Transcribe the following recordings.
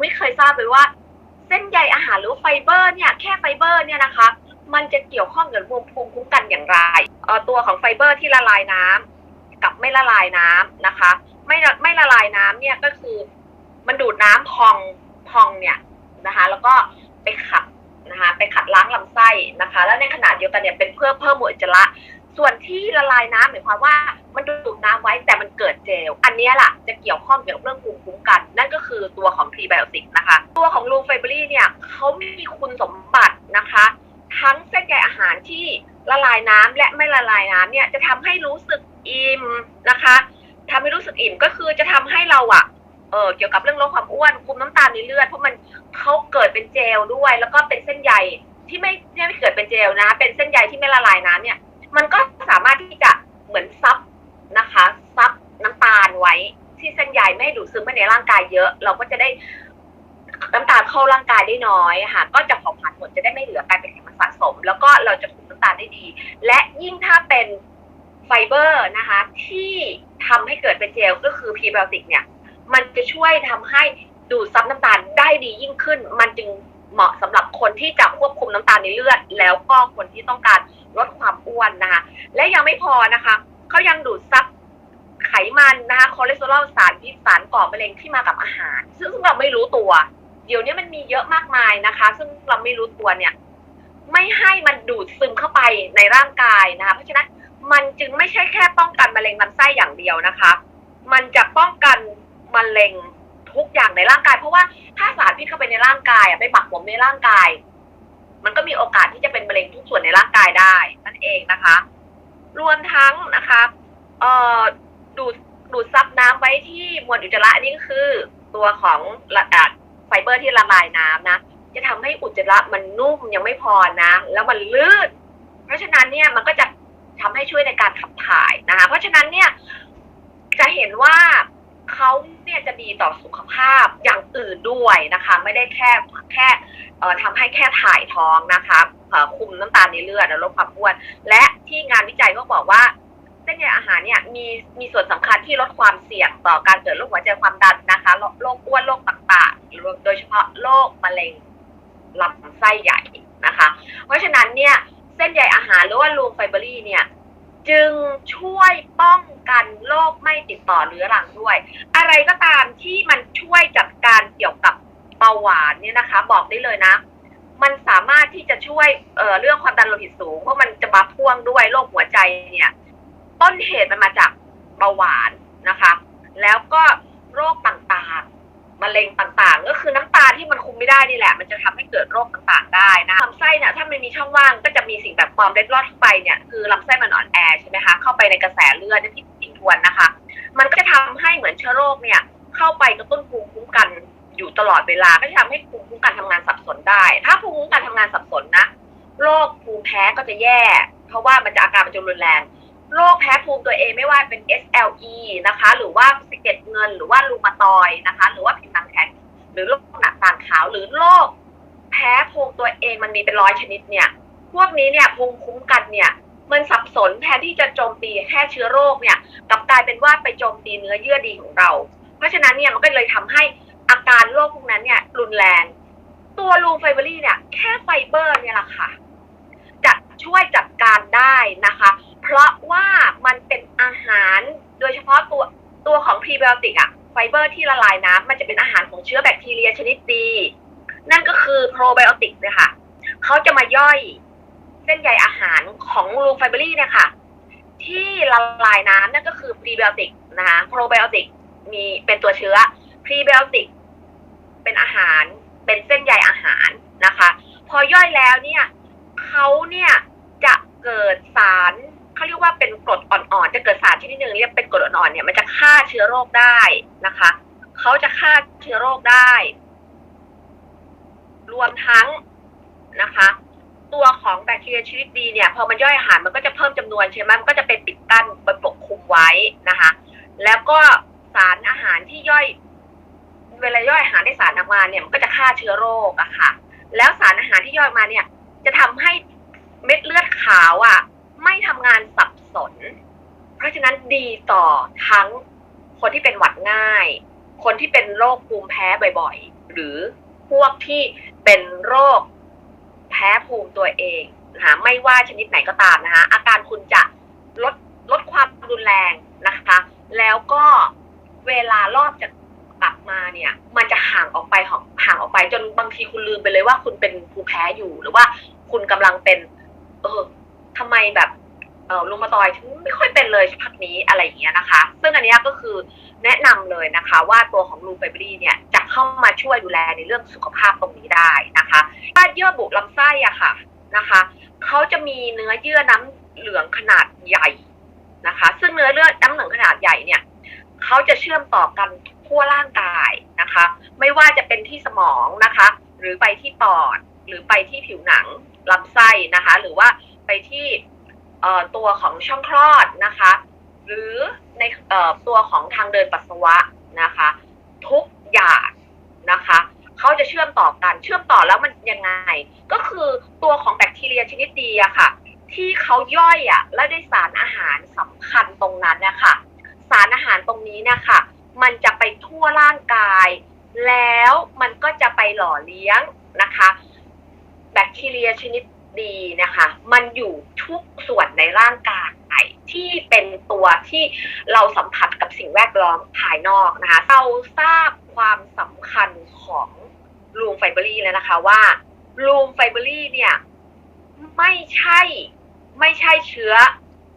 ไม่เคยทราบเลยว่า เส้นใยอาหารหรือไฟเบอร์เนี่ยแค่ไฟเบอร์เนี่ยนะคะ มันจะเกี่ยวข้องกับภูมิภูมิคุ้มกันอย่างไรเออตัวของไฟเบอร์ที่ละลายน้ำกับไม่ละลายน้ำนะคะ ไม่ไม่ละลายน้ำเนี่ยก็คือมันดูดน้ำพองพองเนี่ยนะคะ แล้วก็ไปขัดนะคะไปขัดล้างลำไส้นะคะ แล้วในขณะเดียวกันเนี่ยเป็นเพื่อเพิ่มมวลอุจระ ส่วนที่ละลายน้ำหมายความว่ามันดูดน้ำไว้แต่มันเกิดเจล อันนี้ล่ะจะเกี่ยวข้องเกี่ยวกับเรื่องภูมิคุ้มกัน นั่นก็คือตัวของพรีไบโอติกนะคะ ตัวของลูไฟเบอรี่เนี่ยเขามีคุณสมบัตินะคะ ทั้งเส้นใยอาหารที่ละลายน้ำและไม่ละลายน้ำเนี่ยจะทำให้รู้สึกอิ่มนะคะทำให้รู้สึกอิ่มก็คือจะทำให้เราอะเออเกี่ยวกับเรื่องลดความอ้วนคุมน้ำตาลในเลือดเพราะมันเขาเกิดเป็นเจลด้วย แล้วก็เป็นเส้นใยที่ไม่ที่ไม่เกิดเป็นเจลนะ เป็นเส้นใยที่ไม่ละลายน้ำเนี่ย มันก็สามารถที่จะเหมือนซับนะคะซับน้ำตาลไว้ ที่เส้นใยไม่ให้ดูดซึมไปในร่างกายเยอะ เราก็จะได้น้ำตาลเข้าร่างกายได้น้อยค่ะ ก็จะเผาผลาญหมดจะได้ไม่เหลือกลายเป็นไขมันสะสม แล้วก็เราจะคุมน้ำตาลได้ดี และยิ่งถ้าเป็นไฟเบอร์นะคะ ที่ทำให้เกิดเป็นเจลก็คือพรีไบโอติกเนี่ย มันจะช่วยทำให้ดูดซับน้ำตาลได้ดียิ่งขึ้น มันจึงเหมาะสำหรับคนที่จะควบคุมน้ำตาลในเลือด แล้วก็คนที่ต้องการ ลดความอ้วนนะคะ และยังไม่พอนะคะเขายังดูดซับไขมันนะคะคอเลสเตอรอลสารพิษสารก่อมะเร็งที่มากับอาหาร ซึ่งเราไม่รู้ตัว เดี๋ยวนี้มันมีเยอะมากมายนะคะ ซึ่งเราไม่รู้ตัวเนี่ย ไม่ให้มันดูดซึมเข้าไปในร่างกายนะคะ เพราะฉะนั้นมันจึงไม่ใช่แค่ป้องกันมะเร็งลำไส้อย่างเดียวนะคะ มันจะป้องกันมะเร็งทุกอย่างในร่างกาย เพราะว่าถ้าสารพิษเข้าไปในร่างกายไปหมักหมมในร่างกาย มันก็มีโอกาสที่จะเป็นมะเร็งทุกส่วนในร่างกายได้นั่นเองนะคะ รวมทั้งนะคะเอ่อดูดดูดซับน้ำไว้ที่มวลอุจจาระนี่ก็คือ ตัวของละอะไฟเบอร์ที่ละลายน้ำนะ จะทำให้อุจจาระมันนุ่มยังไม่พอนะ แล้วมันลื่น เพราะฉะนั้นเนี่ยมันก็จะทำให้ช่วยในการขับถ่ายนะคะ เพราะฉะนั้นเนี่ยจะเห็นว่า เขาเนี่ยจะดีต่อสุขภาพอย่างอื่นด้วยนะคะ ไม่ได้แค่แค่เอ่อทำให้แค่ถ่ายท้องนะคะคุมน้ำตาลในเลือดและลดความอ้วน และที่งานวิจัยก็บอกว่าเส้นใยอาหารเนี่ยมีมีส่วนสำคัญที่ลดความเสี่ยงต่อการเกิดโรคหัวใจความดันนะคะโรคโรคอ้วนโรคต่างๆ โดยเฉพาะโรคมะเร็งลำไส้ใหญ่นะคะ เพราะฉะนั้นเนี่ยเส้นใยอาหารหรือว่าลูไฟเบอรี่เนี่ย จึงช่วยป้องกันโรคไม่ติดต่อเรื้อรังด้วย อะไรก็ตามที่มันช่วยจัดการเกี่ยวกับเบาหวานเนี่ยนะคะ บอกได้เลยนะ มันสามารถที่จะช่วยเอ่อเรื่องความดันโลหิตสูง เพราะมันจะมาพ่วงด้วยโรคหัวใจเนี่ย ต้นเหตุมันมาจากเบาหวานนะคะ แล้วก็โรคต่างๆมะเร็งต่างๆ ก็คือน้ำตา ที่มันคุมไม่ได้นี่แหละ มันจะทำให้เกิดโรคต่างๆ ได้นะลำไส้เนี่ยถ้ามันมีช่องว่างก็จะมีสิ่งแบบปลอมเล็ดลอดเข้าไปเนี่ยคือลำไส้มันอ่อนแอใช่ไหมคะเข้าไปในกระแสเลือดที่สิ่งทวนนะคะ มันก็จะทำให้เหมือนเชื้อโรคเนี่ยเข้าไปกระตุ้นภูมิคุ้มกันอยู่ตลอดเวลาก็จะทำให้ภูมิคุ้มกันทำงานสับสนได้ ถ้าภูมิคุ้มกันทำงานสับสนนะโรคภูมิแพ้ก็จะแย่ เพราะว่ามันจะอาการมันจะรุนแรงโรคแพ้ภูมิตัวเองไม่ว่าเป็น SLE นะคะ หรือว่าสะเก็ดเงินหรือว่ารูมาตอยนะคะ หรือว่าผิวหนังแข็ง รือโรคหนักตาลขาวหรือโรคแพ้ภูมิตัวเองมันมีเป็นร้อยชนิดเนี่ยพวกนี้เนี่ยภูมิคุ้มกันเนี่ยมันสับสนแทนที่จะโจมตีแค่เชื้อโรคเนี่ยกลับกลายเป็นว่าไปโจมตีเนื้อเยื่อดีของเรา เพราะฉะนั้นเนี่ยมันก็เลยทำให้อาการโรคพวกนั้นเนี่ยรุนแรง ตัวลูไฟเบอรี่เนี่ยแค่ไฟเบอร์เนี่ยแหละค่ะจะช่วยจัดการได้นะคะ เพราะว่ามันเป็นอาหารโดยเฉพาะตัวตัวของพรีไบโอติกอะ ไฟเบอร์ที่ละลายน้ำมันจะเป็นอาหารของเชื้อแบคทีเรียชนิดดี นั่นก็คือโปรไบโอติกเลยค่ะเขาจะมาย่อยเส้นใยอาหารของลูไฟเบอรี่เนี่ยค่ะ ที่ละลายน้ำนั่นก็คือพรีไบโอติกนะคะโปรไบโอติกมีเป็นตัวเชื้อพรีไบโอติกเป็นอาหารเป็นเส้นใยอาหารนะคะ พอย่อยแล้วเนี่ยเขาเนี่ยจะเกิดสาร เขาเรียกว่าเป็นกรดอ่อนๆ จะเกิดสารชนิดหนึ่งเรียกเป็นกรดอ่อนๆเนี่ยมันจะฆ่าเชื้อโรคได้นะคะเขาจะฆ่าเชื้อโรคได้ รวมทั้งนะคะ ตัวของแบคทีเรียชนิดดีเนี่ย พอมันย่อยอาหารมันก็จะเพิ่มจำนวนใช่ไหมมันก็จะไปปิดกั้นไปปกคลุมไว้นะคะ แล้วก็สารอาหารที่ย่อย เวลาย่อยอาหารได้สารออกมาเนี่ยมันก็จะฆ่าเชื้อโรคอะค่ะ แล้วสารอาหารที่ย่อยมาเนี่ย จะทำให้เม็ดเลือดขาวอะ่ะ ไม่ทำงานสับสน เพราะฉะนั้นดีต่อทั้งคนที่เป็นหวัดง่าย คนที่เป็นโรคภูมิแพ้บ่อยๆ หรือพวกที่เป็นโรคแพ้ภูมิตัวเองนะคะไม่ว่าชนิดไหนก็ตามนะคะอาการคุณจะลดลดความรุนแรงนะคะ แล้วก็เวลารอบจะกลับมาเนี่ย มันจะห่างออกไปห่างออกไป จนบางทีคุณลืมไปเลยว่าคุณเป็นภูมิแพ้อยู่หรือว่าคุณกำลังเป็น เออ ทำไมแบบเออรูมาตอยถึงไม่ค่อยเป็นเลยพักนี้อะไรอย่างเงี้ยนะคะ ซึ่งอันนี้ก็คือแนะนำเลยนะคะ ว่าตัวของลูไฟบรีเนี่ยจะเข้ามาช่วยดูแลในเรื่องสุขภาพตรงนี้ได้นะคะถ้าเยื่อบุลำไส้อะค่ะนะคะเขาจะมีเนื้อเยื่อน้ำเหลืองขนาดใหญ่นะคะ ซึ่งเนื้อเลือดน้ำเหลืองขนาดใหญ่เนี่ยเขาจะเชื่อมต่อกันทั่วร่างกายนะคะ ไม่ว่าจะเป็นที่สมองนะคะ หรือไปที่ปอด หรือไปที่ผิวหนังลำไส้นะคะ หรือว่า ไปที่ตัวของช่องคลอดนะคะ หรือในอตัวของทางเดินปัสสาวะนะคะ ทุกอย่างนะคะเขาจะเชื่อมต่อกัน เชื่อมต่อแล้วมันยังไง ก็คือตัวของแบคทีเรียชนิดดีอะค่ะ ที่เขาย่อยอะและได้สารอาหารสำคัญตรงนั้นนะคะสารอาหารตรงนี้เนี่ยค่ะมันจะไปทั่วร่างกาย แล้วมันก็จะไปหล่อเลี้ยงนะคะ แบคทีเรียชนิด ดีนะคะ มันอยู่ทุกส่วนในร่างกายที่เป็นตัวที่เราสัมผัสกับสิ่งแวดล้อมภายนอกนะคะ เราทราบความสำคัญของลูมไฟเบอรี่แล้วนะคะว่าลูมไฟเบอรี่เนี่ยไม่ใช่ไม่ใช่เชื้อ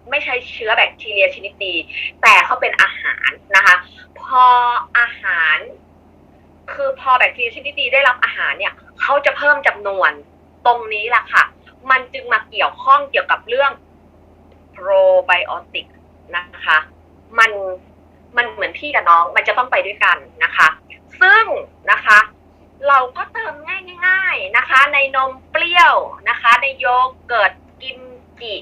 ไม่ใช่เชื้อแบคทีเรียชนิดดี แต่เขาเป็นอาหารนะคะ พออาหาร คือพอแบคทีเรียชนิดดีได้รับอาหารเนี่ยเขาจะเพิ่มจำนวนตรงนี้แหละค่ะ มันจึงมาเกี่ยวข้องเกี่ยวกับเรื่องโปรไบโอติกนะคะ มันมันเหมือนพี่กับน้องมันจะต้องไปด้วยกันนะคะ ซึ่งนะคะ เราก็เติมง่ายๆนะคะ ในนมเปรี้ยวนะคะ ในโยเกิร์ตกิมจิ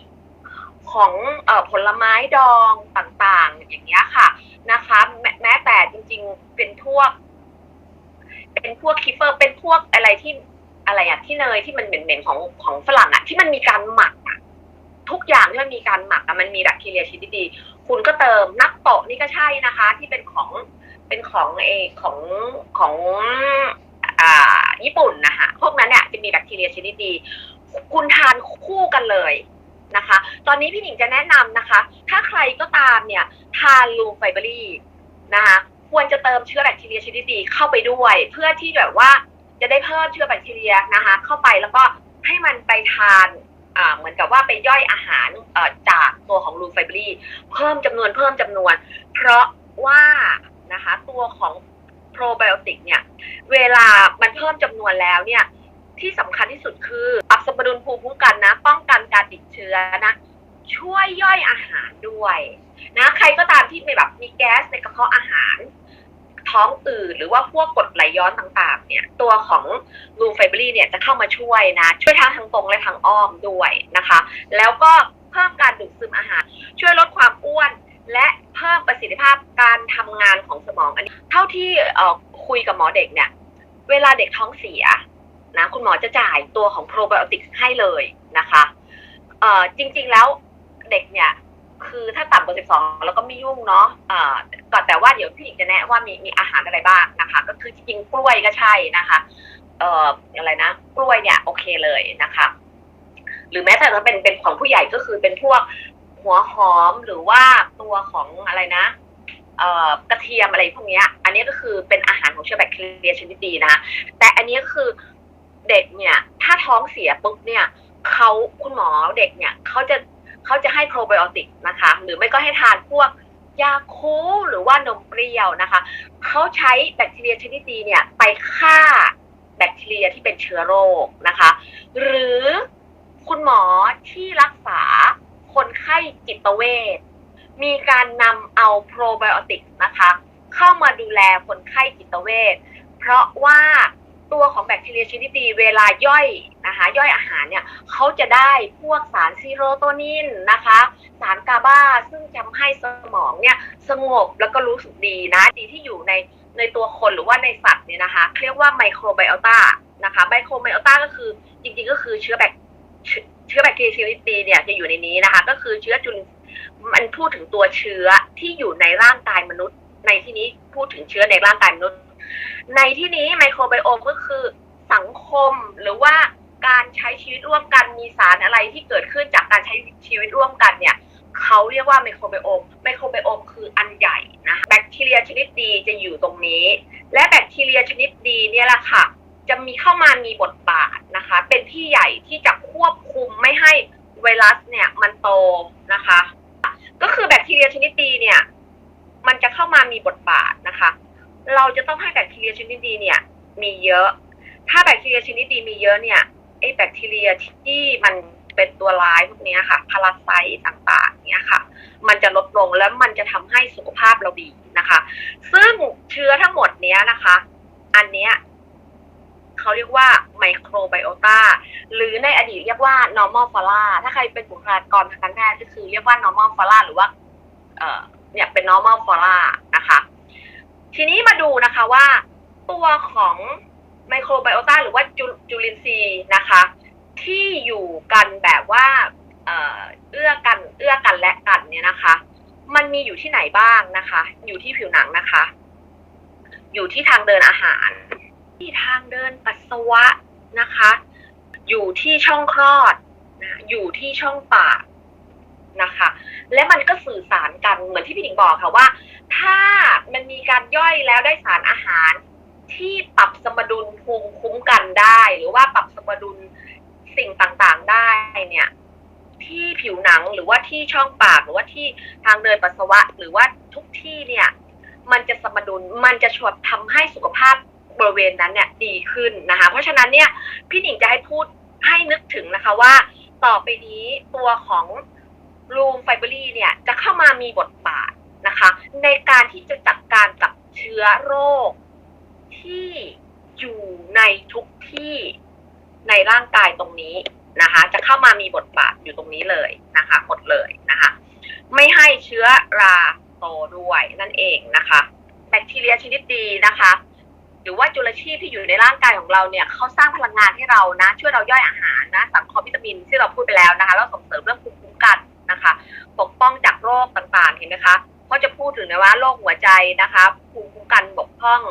ของอผลไม้ดองต่างๆ อย่างเงี้ยค่ะนะคะ แม้แม้แต่จริงๆเป็นพวก เป็นพวกคิฟเฟอร์เป็นพวกอะไรที่ อะไรอะที่เนยที่มันเหม็นๆของของฝรั่งอะที่มันมีการหมักอะทุกอย่างที่มันมีการหมักอะมันมีแบคทีเรียชนิดดี คุณก็เติมนักโตะนี่ก็ใช่นะคะ ที่เป็นของเป็นของเอของของอ่าญี่ปุ่นนะคะพวกนั้นเนี่ยจะมีแบคทีเรียชนิดดี คุณทานคู่กันเลยนะคะ ตอนนี้พี่หนิงจะแนะนำนะคะ ถ้าใครก็ตามเนี่ยทานลูไฟเบอรี่นะคะควรจะเติมเชื้อแบคทีเรียชนิดดีเข้าไปด้วย เพื่อที่แบบว่า จะได้เพิ่มเชื้อแบคทีเรียนะคะ เข้าไปแล้วก็ให้มันไปทานอ่าเหมือนกับว่าไปย่อยอาหารจากตัวของลูไฟเบอรี่เพิ่มจำนวนเพิ่มจำนวน เพราะว่านะคะตัวของโปรไบโอติกเนี่ยเวลามันเพิ่มจำนวนแล้วเนี่ยที่สำคัญที่สุดคือปรับสมดุลภูมิคุ้มกันนะ ป้องกันการติดเชื้อนะช่วยย่อยอาหารด้วยนะใครก็ตามที่มีแบบมีแก๊สในกระเพาะอาหาร ท้องอืดหรือว่าพวกกดไหลย้อนต่างๆ เนี่ย ตัวของลูไฟเบอรี่เนี่ยจะเข้ามาช่วยนะ ช่วยทั้งทางตรงและทางอ้อมด้วยนะคะ แล้วก็เพิ่มการดูดซึมอาหาร ช่วยลดความอ้วน และเพิ่มประสิทธิภาพการทำงานของสมองอันนี้ เท่าที่เอ่อคุยกับหมอเด็กเนี่ย เวลาเด็กท้องเสียนะคุณหมอจะจ่ายตัวของโปรไบโอติกให้เลยนะคะเอ่อจริงๆแล้วเด็กเนี่ย คือถ้าต่ำกว่า 12 แล้วก็ไม่ยุ่งเนาะอ่อก่อนแต่ว่าเดี๋ยวพี่หญิงจะแนะว่ามีมีอาหารอะไรบ้างนะคะ ก็คือจริงๆกล้วยก็ใช่นะคะ เอ่ออะไรนะกล้วยเนี่ยโอเคเลยนะคะ หรือแม้แต่ถ้าเป็นเป็นของผู้ใหญ่ก็คือเป็นพวกหัวหอมหรือว่าตัวของอะไรนะเอ่อกระเทียมอะไรพวกเนี้ยอันนี้ก็คือเป็นอาหารของเชื้อแบคทีเรียชนิดดีนะแต่อันนี้คือเด็กเนี่ย ถ้าท้องเสียปุ๊บเนี่ยเขาคุณหมอเด็กเนี่ยเขาจะ เขาจะให้โปรไบโอติกนะคะ หรือไม่ก็ให้ทานพวกยาคูหรือว่านมเปรี้ยวนะคะเขาใช้แบคทีเรียชนิดดีเนี่ยไปฆ่าแบคทีเรียที่เป็นเชื้อโรคนะคะ หรือคุณหมอที่รักษาคนไข้จิตเวชมีการนำเอาโปรไบโอติกนะคะ เข้ามาดูแลคนไข้จิตเวชเพราะว่า ตัวของแบคทีเรียชนิดดีเวลาย่อยนะคะย่อยอาหารเนี่ยเขาจะได้พวกสารซีโรโทนินนะคะ สารกาบาซึ่งทำให้สมองเนี่ยสงบแล้วก็รู้สึกดีนะดีที่อยู่ในในตัวคนหรือว่าในสัตว์เนี่ยนะคะเรียกว่าไมโครไบโอตานะคะไมโครไบโอตาก็คือจริงๆก็คือเชื้อแบคเชื้อแบคทีเรียชนิดดีเนี่ยจะอยู่ในนี้นะคะ ก็คือเชื้อจุลมันพูดถึงตัวเชื้อที่อยู่ในร่างกายมนุษย์ ในที่นี้พูดถึงเชื้อในร่างกายมนุษย์ ในที่นี้ไมโครไบโอมก็คือสังคมหรือว่าการใช้ชีวิตร่วมกันมีสารอะไรที่เกิดขึ้นจากการใช้ชีวิตร่วมกันเนี่ยเขาเรียกว่าไมโครไบโอม ไมโครไบโอมคืออันใหญ่นะแบคทีเรียชนิดดีจะอยู่ตรงนี้ และแบคทีเรียชนิดดีเนี่ยแหละค่ะ จะมีเข้ามามีบทบาทนะคะ เป็นที่ใหญ่ที่จะควบคุมไม่ให้ไวรัสเนี่ยมันโตนะคะ ก็คือแบคทีเรียชนิดดีเนี่ย มันจะเข้ามามีบทบาทนะคะ เราจะต้องให้แบคทีเรียชนิดดีเนี่ย มีเยอะ ถ้าแบคทีเรียชนิดดีมีเยอะเนี่ยไอแบคทีเรียที่มันเป็นตัวร้ายพวกนี้ค่ะ พาราไซต์ต่างๆเนี่ยค่ะ มันจะลดลงแล้วมันจะทำให้สุขภาพเราดีนะคะ ซึ่งเชื้อทั้งหมดเนี้ยนะคะ อันเนี้ยเขาเรียกว่าไมโครไบโอตาหรือในอดีตเรียกว่า normal flora ถ้าใครเป็นบุคลากรทางการแพทย์ก็คือเรียกว่า normal flora หรือว่า เอ่อ เนี่ยเป็น normal flora ทีนี้มาดูนะคะว่า ตัวของไมโครไบโอตาหรือว่าจุจุลินทรีย์นะคะ ที่อยู่กันแบบว่าเอื้อกันเอื้อกันและกันเนี่ยนะคะ มันมีอยู่ที่ไหนบ้างนะคะ อยู่ที่ผิวหนังนะคะ อยู่ที่ทางเดินอาหาร ที่ทางเดินปัสสาวะนะคะ อยู่ที่ช่องคลอดนะอยู่ที่ช่องปาก นะคะ และมันก็สื่อสารกันเหมือนที่พี่หนิงบอกค่ะว่า ถ้ามันมีการย่อยแล้วได้สารอาหารที่ปรับสมดุลภูมิคุ้มกันได้ หรือว่าปรับสมดุลสิ่งต่างๆได้เนี่ย ที่ผิวหนังหรือว่าที่ช่องปากหรือว่าที่ทางเดินปัสสาวะ หรือว่าทุกที่เนี่ย มันจะสมดุลมันจะช่วยทำให้สุขภาพบริเวณนั้นเนี่ยดีขึ้นนะคะ เพราะฉะนั้นเนี่ยพี่หนิงจะให้พูดให้นึกถึงนะคะว่า ต่อไปนี้ตัวของ รูมไฟเบอรี่เนี่ยจะเข้ามามีบทบาทนะคะ ในการที่จะจัดการกับเชื้อโรค ที่อยู่ในทุกที่ในร่างกายตรงนี้นะคะ จะเข้ามามีบทบาทอยู่ตรงนี้เลยนะคะหมดเลยนะคะ ไม่ให้เชื้อราโตด้วยนั่นเองนะคะ แบคทีเรียชนิดดีนะคะ หรือว่าจุลชีพที่อยู่ในร่างกายของเราเนี่ยเขาสร้างพลังงานให้เรานะ ช่วยเราย่อยอาหารนะสังเคราะห์วิตามินที่เราพูดไปแล้วนะคะแล้วส่งเสริมเรื่องภูมิคุ้มกัน นะคะ ปกป้องจากโรคต่างๆ เห็นไหมคะก็จะพูดถึงนะว่าโรคหัวใจนะคะภูมิคุ้มกันบกพร่อง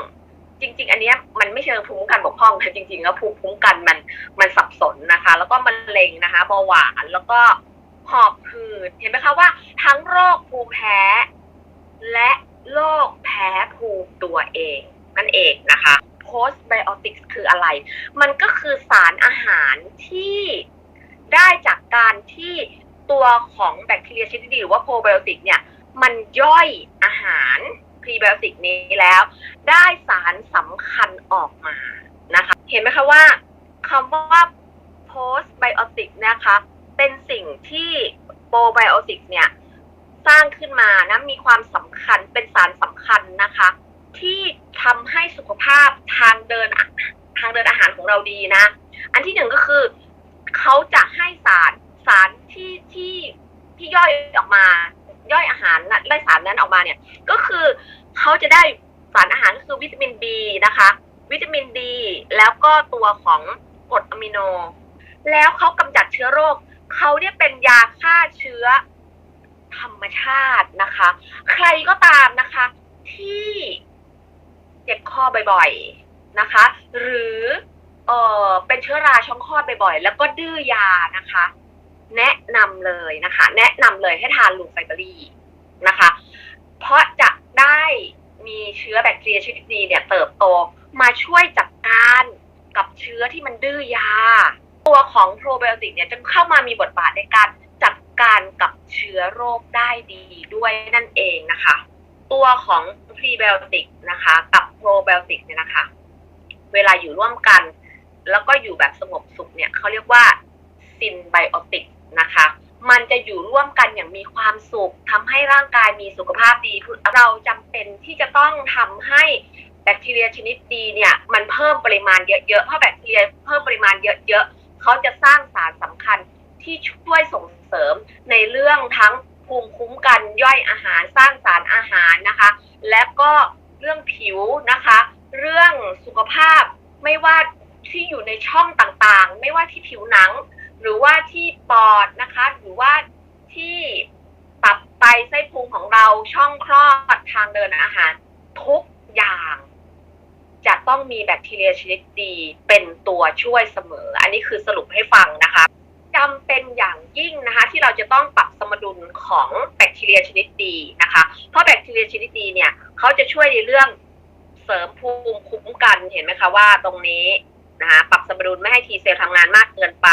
จริง ๆ อันนี้มันไม่เชิงภูมิคุ้มกันบกพร่องค่จริงๆแล้วภูมิคุ้มกันมันมันสับสนนะคะ แล้วก็มะเร็งนะคะเบาหวานแล้วก็หอบหืดเห็นไหมคะว่า ทั้งโรคภูมิแพ้ และโรคแพ้ภูมิตัวเองนั่นเองนะคะ postbiotics คืออะไร มันก็คือสารอาหารที่ได้จากการที่ ตัวของแบคทีเรียชนิดดีหรือว่าโปรไบโอติกเนี่ยมันย่อยอาหารพรีไบโอติกนี้แล้ว ได้สารสำคัญออกมานะคะ เห็นไหมคะว่าคำว่า postbiotic นะคะ เป็นสิ่งที่โปรไบโอติกเนี่ย สร้างขึ้นมานะมีความสำคัญเป็นสารสำคัญนะคะ ที่ทำให้สุขภาพทางเดินทางเดินอาหารของเราดีนะ อันที่หนึ่งก็คือเขาจะให้สารสารที่ที่ที่ย่อยออกมา ย่อยอาหาร นั้นออกมาเนี่ย ก็คือเขาจะได้สารอาหารก็คือวิตามิน B นะคะ วิตามินดีแล้วก็ตัวของกรดอะมิโน แล้วเขากำจัดเชื้อโรค เขาเนี่ยเป็นยาฆ่าเชื้อธรรมชาตินะคะ ใครก็ตามนะคะ ที่เจ็บคอบ่อยๆนะคะ หรือเออเป็นเชื้อราช่องคลอดบ่อยๆ แล้วก็ดื้อยานะคะ แนะนำเลยนะคะ แนะนำเลยให้ทานลูไฟเบอรี่ นะคะ เพราะจะได้มีเชื้อแบคทีเรียชนิดดีเนี่ยเติบโตมาช่วยจัดการกับเชื้อที่มันดื้อยา ตัวของโปรไบโอติกเนี่ยจะเข้ามามีบทบาทในการจัดการกับเชื้อโรคได้ดีด้วยนั่นเองนะคะ ตัวของพรีไบโอติกนะคะกับโปรไบโอติกเนี่ยนะคะ เวลาอยู่ร่วมกัน แล้วก็อยู่แบบสงบสุขเนี่ยเขาเรียกว่าซินไบโอติกนะคะ มันจะอยู่ร่วมกันอย่างมีความสุขทำให้ร่างกายมีสุขภาพดี เราจำเป็นที่จะต้องทำให้แบคทีเรียชนิดดีเนี่ยมันเพิ่มปริมาณเยอะๆเพราะแบคทีเรียเพิ่มปริมาณเยอะๆเขาจะสร้างสารสำคัญที่ช่วยส่งเสริมในเรื่องทั้งภูมิคุ้มกันย่อยอาหารสร้างสารอาหารนะคะ และก็เรื่องผิวนะคะ เรื่องสุขภาพไม่ว่าที่อยู่ในช่องต่างๆ ไม่ว่าที่ผิวหนัง หรือว่าที่ปอดนะคะ หรือว่าที่ตับไตไส้พุงของเราช่องคลอดทางเดินอาหาร ทุกอย่าง จะต้องมีแบคทีเรียชนิดดีเป็นตัวช่วยเสมอ อันนี้คือสรุปให้ฟังนะคะจำเป็นอย่างยิ่งนะคะ ที่เราจะต้องปรับสมดุลของแบคทีเรียชนิดดีนะคะ เพราะแบคทีเรียชนิดดีเนี่ยเขาจะช่วยในเรื่องเสริมภูมิคุ้มกันเห็นไหมคะว่าตรงนี้นะคะปรับสมดุลไม่ให้ทีเซลล์ทำงานมากเกินไป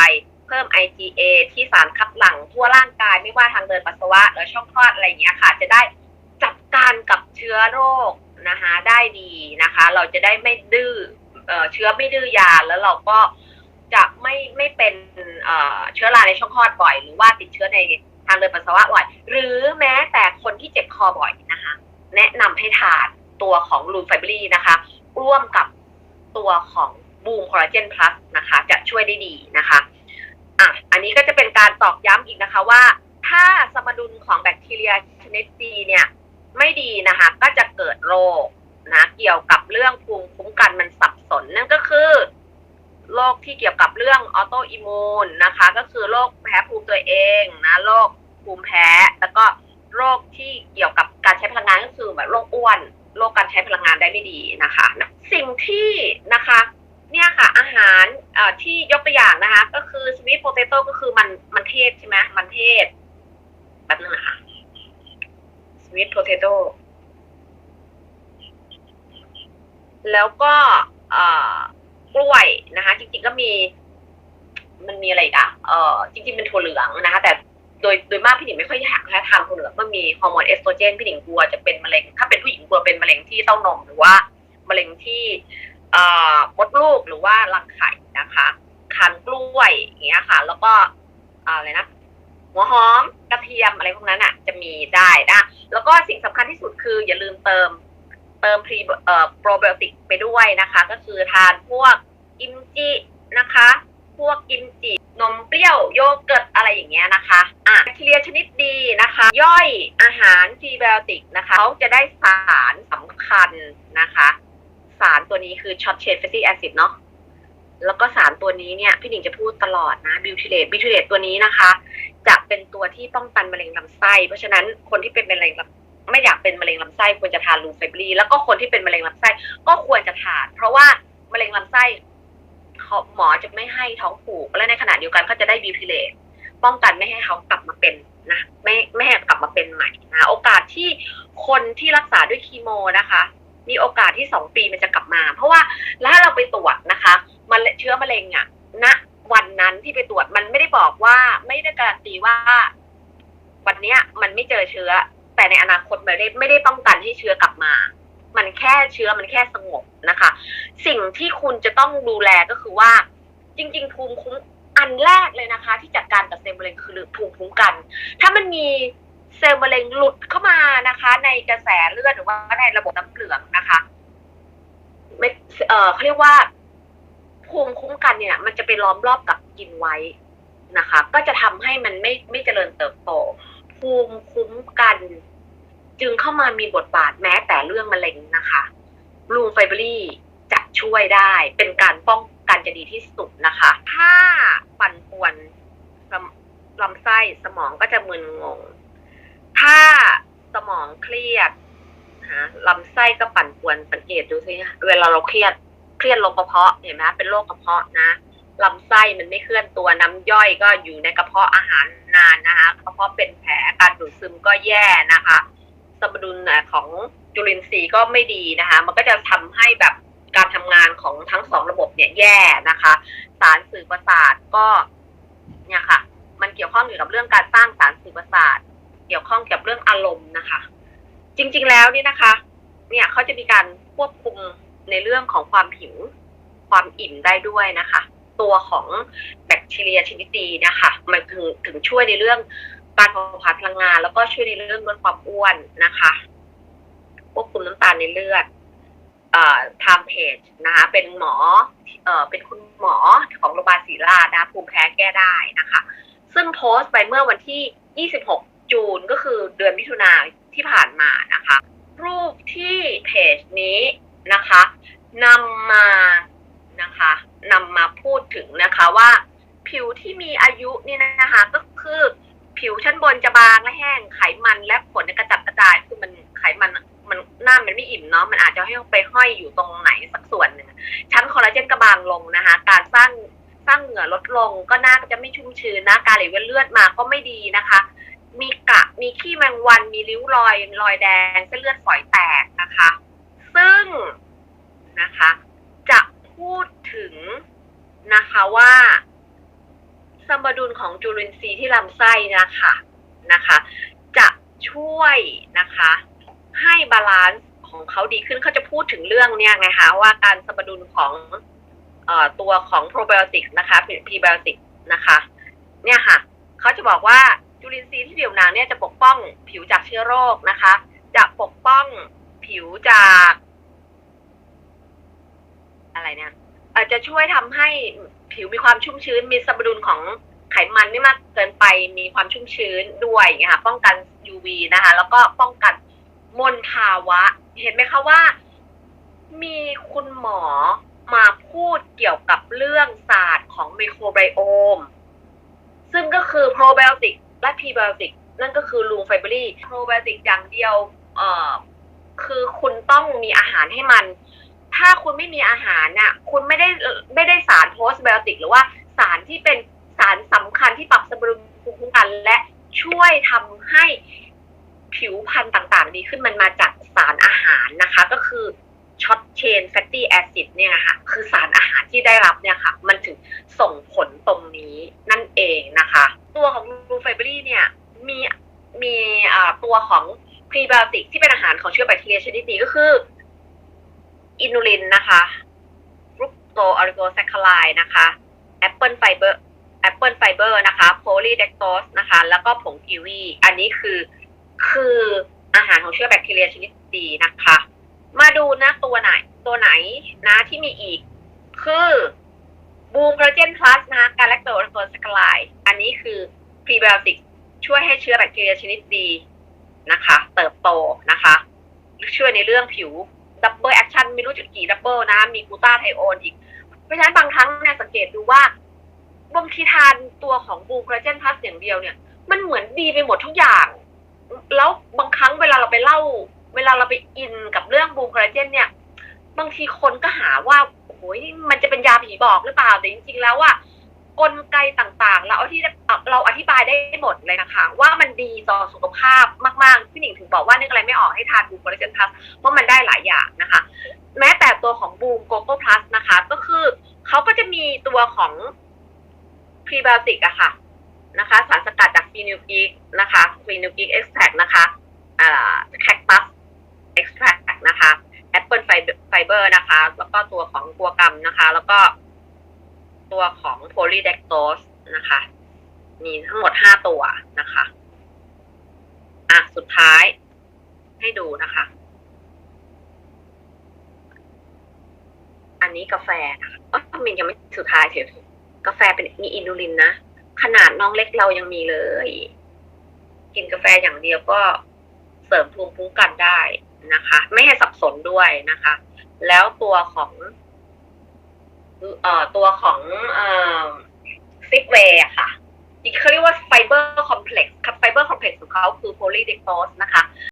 เพิ่ม IgA ที่สารคัดหลั่งทั่วร่างกายไม่ว่าทางเดินปัสสาวะหรือช่องคลอดอะไรอย่างเงี้ยค่ะ จะได้จัดการกับเชื้อโรคนะคะได้ดีนะคะ เราจะได้ไม่ดื้อเอ่อเชื้อไม่ดื้อยาแล้วเราก็จะไม่ไม่เป็นเชื้อราในช่องคลอดบ่อย หรือว่าติดเชื้อในทางเดินปัสสาวะบ่อย หรือแม้แต่คนที่เจ็บคอบ่อยนะคะ แนะนำให้ทานตัวของลูนไฟเบอรี่นะคะ ร่วมกับตัวของบูมคอลลาเจนพลัสนะคะ จะช่วยได้ดีนะคะ อะอันนี้ก็จะเป็นการตอกย้ำอีกนะคะว่า ถ้าสมดุลของแบคทีเรียชนิดดีเนี่ยไม่ดีนะคะก็จะเกิดโรคนะเกี่ยวกับเรื่องภูมิคุ้มกันมันสับสนนั่นก็คือโรคที่เกี่ยวกับเรื่องออโตอิมูนนะคะ ก็คือโรคแพ้ภูมิตัวเองนะโรคภูมิแพ้ แล้วก็โรคที่เกี่ยวกับการใช้พลังงานก็คือแบบโรคอ้วนโรคการใช้พลังงานได้ไม่ดีนะคะ สิ่งที่นะคะ เนี่ยค่ะอาหาร ที่ยกตัวอย่างนะคะ ก็คือสวีทโพเตโต้ก็คือมันมันเทศใช่ไหมมันเทศแบบนึงนะคะสวีทโพเตโต้แล้วก็เอกล้วยนะคะ จริงๆก็มี มันมีอะไรอีกอะเออจริงๆเป็นถั่วเหลืองนะคะ แต่โดยโดยมากพี่หนิงไม่ค่อยอยากทานถั่วเหลืองมันมีฮอร์โมนเอสโตรเจนพี่หนิงกลัวจะเป็นมะเร็ง ถ้าเป็นผู้หญิงกลัวเป็นมะเร็งที่เต้านมหรือว่ามะเร็งที่อ มดลูกหรือว่ารังไข่นะคะคันกล้วยอย่างเงี้ยค่ะ แล้วก็อะไรนะหัวหอมกระเทียมอะไรพวกนั้นอะ จะมีได้นะแล้วก็สิ่งสำคัญที่สุดคือ อย่าลืมเติมเติมพรีเอ่อโปรไบโอติกไปด้วยนะคะ ก็คือทานพวกกิมจินะคะ พวกกิมจินมเปรี้ยวโยเกิร์ตอะไรอย่างเงี้ยนะคะอะแบคทีเรียชนิดดีนะคะ ย่อยอาหารพรีไบโอติกนะคะเขาจะได้สารสำคัญนะคะ สารตัวนี้คือช็อตเชนเฟติแอซิดเนาะแล้วก็สารตัวนี้เนี่ย พี่หนิงจะพูดตลอดนะบิวทิเลตบิวทิเลตตัวนี้นะคะ จะเป็นตัวที่ป้องกันมะเร็งลำไส้ เพราะฉะนั้นคนที่เป็นมะเร็งลำไม่อยากเป็นมะเร็งลำไส้ควรจะทานลูไฟบรีแล้วก็คนที่เป็นมะเร็งลำไส้ก็ควรจะทาน เพราะว่ามะเร็งลำไส้เขาหมอจะไม่ให้ท้องผูก และในขณะเดียวกันก็จะได้บิวทิเลตป้องกันไม่ให้เขากลับมาเป็นนะไม่ไม่ให้กลับมาเป็นใหม่นะโอกาสที่คนที่รักษาด้วยคีโมนะคะ มีโอกาสที่สองปีมันจะกลับมา เพราะว่าแล้วถ้าเราไปตรวจนะคะ มันเชื้อมะเร็งอะณวันนั้นที่ไปตรวจมันไม่ได้บอกว่าไม่ได้การันตีว่า วันเนี้ย มันไม่เจอเชื้อ แต่ในอนาคตไม่ได้ไม่ได้ป้องกันให้เชื้อกลับมา มันแค่เชื้อมันแค่สงบนะคะ สิ่งที่คุณจะต้องดูแลก็คือว่า จริง ๆ ภูมิคุ้มอันแรกเลยนะคะ ที่จัดการกับเซลล์มะเร็งคือภูมิคุ้มกัน ถ้ามันมี เซลล์มะเร็งหลุดเข้ามานะคะ ในกระแสเลือดหรือว่าในระบบน้ำเหลืองนะคะไม่เออเขาเรียกว่าภูมิคุ้มกันเนี่ย มันจะไปล้อมรอบกับกินไว้นะคะ ก็จะทำให้มันไม่ไม่เจริญเติบโต ภูมิคุ้มกัน จึงเข้ามามีบทบาทแม้แต่เรื่องมะเร็งนะคะลูไฟเบอรี่จะช่วยได้ เป็นการป้องกันจะดีที่สุดนะคะ ถ้าปั่นป่วนลำไส้สมองก็จะมึนงง ถ้าสมองเครียดนะลำไส้ก็ปั่นป่วนสังเกตดูสิเวลาเราเครียดเครียดลงกระเพาะเห็นไหมเป็นโรคกระเพาะนะลำไส้มันไม่เคลื่อนตัวน้ำย่อยก็อยู่ในกระเพาะอาหารนานนะคะกระเพาะเป็นแผลการดูดซึมก็แย่นะคะ สมดุลของจุลินทรีย์ก็ไม่ดีนะคะ มันก็จะทำให้แบบการทำงานของทั้งสองระบบเนี่ยแย่นะคะ สารสื่อประสาทก็เนี่ยค่ะ มันเกี่ยวข้องเกี่กับเรื่องการสร้างสารสื่อประสาท เกี่ยวข้องกับเรื่องอารมณ์นะคะ จริงๆแล้วนี่นะคะ เนี่ยเขาจะมีการควบคุมในเรื่องของความหิวความอิ่มได้ด้วยนะคะ ตัวของแบคทีเรียชนิดดีนะคะ มันถึงถึงช่วยในเรื่องการเผาผลาญพลังงาน แล้วก็ช่วยในเรื่องลดความอ้วนนะคะควบคุมน้ำตาลในเลือดเอ่อทำเพจนะคะ เป็นหมอเอ่อเป็นคุณหมอของโรงพยาบาลศรีราชนะภูมิแพ้แก้ได้นะคะ ซึ่งโพสต์ไปเมื่อวันที่ 26 จูนก็คือเดือนมิถุนาที่ผ่านมานะคะ รูปที่เพจนี้นะคะนำมานะคะนำมาพูดถึงนะคะว่า ผิวที่มีอายุนี่นะคะก็คือผิวชั้นบนจะบางและแห้งไขมันและขนกระจัดกระจายคือมันไขมันมันหน้ามันไม่อิ่มเนาะมันอาจจะให้ไปห้อยอยู่ตรงไหนสักส่วนหนึ่งชั้นคอลลาเจนก็บางลงนะคะ การสร้างสร้างเหงื่อลดลงก็หน้าก็จะไม่ชุ่มชื้นนะการไหลเวียนเลือดมาก็ไม่ดีนะคะ มีกระมีขี้แมงวัน มีริ้วรอยรอยแดงเส้นเลือดฝอยแตกนะคะ ซึ่งนะคะ จะพูดถึงนะคะว่า สมดุลของจุลินทรีย์ที่ลำไส้นะคะนะคะ จะช่วยนะคะ ให้บาลานซ์ของเขาดีขึ้นเขาจะพูดถึงเรื่องเนี่ยไงคะว่าการสมดุลของออตัวของโปรไบโอติกนะคะพรีไบโอติกนะคะ เนี่ยค่ะเขาจะบอกว่า จุลินทรีย์ที่ผิวหนังเนี่ยจะปกป้องผิวจากเชื้อโรคนะคะ จะปกป้องผิวจาก อะไรเนี่ยอาจจะช่วยทำให้ผิวมีความชุ่มชื้น มีสมดุลของไขมันไม่มากเกินไปมีความชุ่มชื้นด้วยอย่างคะป้องกัน UV นะคะ แล้วก็ป้องกันมลภาวะ เห็นไหมคะว่า มีคุณหมอมาพูดเกี่ยวกับเรื่องศาสตร์ของไมโครไบโอม ซึ่งก็คือโปรไบโอติก และพรีไบโอติกนั่นก็คือลูไฟเบอรี่โปรไบโอติกอย่างเดียวเอ่อคือคุณต้องมีอาหารให้มัน ถ้าคุณไม่มีอาหารน่ะ คุณไม่ได้ไม่ได้สารโพสไบโอติกหรือว่าสารที่เป็นสารสำคัญที่ปรับสมดุลภูมิคุ้มกัน และช่วยทำให้ผิวพรรณต่างๆ ดีขึ้นมันมาจากสารอาหารนะคะ ก็คือ เชนแฟตตี้แอซิดเนี่ยนะคะคือสารอาหารที่ได้รับเนี่ยค่ะ มันถึงส่งผลตรงนี้นั่นเองนะคะ ตัวของลูไฟเบอรี่เนี่ยมีมีตัวของพรีไบโอติกที่เป็นอาหารของเชื้อแบคทีเรียชนิดนี้ก็คือ อินูลินนะคะฟรุกโตออริโกแซคคาไลนะคะแอปเปิลไฟเบอร์แอปเปิลไฟเบอร์นะคะโพลีเดกโตสนะคะ แล้วก็ผงกีวีอันนี้คือคืออาหารของเชื้อแบคทีเรียชนิดดีนะคะ มาดูนะตัวไหน ตัวไหนนะที่มีอีก คือบูมโคลเจนพลัสนะคะการแลคโตออริโกแซคคาไลอันนี้คือพรีไบโอติกช่วยให้เชื้อแบคทีเรียชนิดดีนะคะ เติบโตนะคะช่วยในเรื่องผิวดับเบิลแอคชั่นไม่รู้จุดกี่ดับเบิลนะมีกูต้าไทโอนอีก เพราะฉะนั้นบางครั้งเนี่ยสังเกตดูว่าบางทีทานตัวของบูคอลาเจนพลัสอย่างเดียวเนี่ย มันเหมือนดีไปหมดทุกอย่าง แล้วบางครั้งเวลาเราไปเล่า เวลาเราไปอินกับเรื่องบูคอลลาเจนเนี่ย บางทีคนก็หาว่าโอ้ยมันจะเป็นยาผีบอกหรือเปล่าแต่จริงๆแล้วว่ากลไกต่างๆ เราที่เราอธิบายได้หมดเลยนะคะ ว่ามันดีต่อสุขภาพมากๆพี่หนิงถึงบอกว่านึกอะไรไม่ออกให้ทานบูคอลลาเจนพลัสเพราะมันได้หลายอย่างนะคะ แม้แต่ตัวของบูมโกโก้พลัสนะคะ ก็คือเขาก็จะมีตัวของพรีไบโอติกอะค่ะนะคะ สารสกัดจากฟีนิลกิกนะคะฟีนิลกิกเอ็กซ์แทรนะคะแคคตัสเอ็กซ์แทรนะคะแอปเปิลไฟ เบอร์นะคะ แล้วก็ตัวของกัวกัมนะคะ แล้วก็ตัวของโพลีเดกโตสนะคะ มีทั้งหมดห้าตัวนะคะ อะ สุดท้ายให้ดูนะคะ อันนี้กาแฟนะคะอ๋อมินยังไม่สุดท้ายเถอะกาแฟเป็นมีอินูลินนะ ขนาดน้องเล็กเรายังมีเลย กินกาแฟอย่างเดียวก็เสริมภูมิคุ้มกันได้นะคะ ไม่ให้สับสนด้วยนะคะ แล้วตัวของเอ่อตัวของเอ่อซิกเวย์ค่ะอีกเขาเรียกว่าไฟเบอร์คอมเพล็กซ์ไฟเบอร์คอมเพล็กซ์ของเขาคือโพลีเดกโตสนะคะ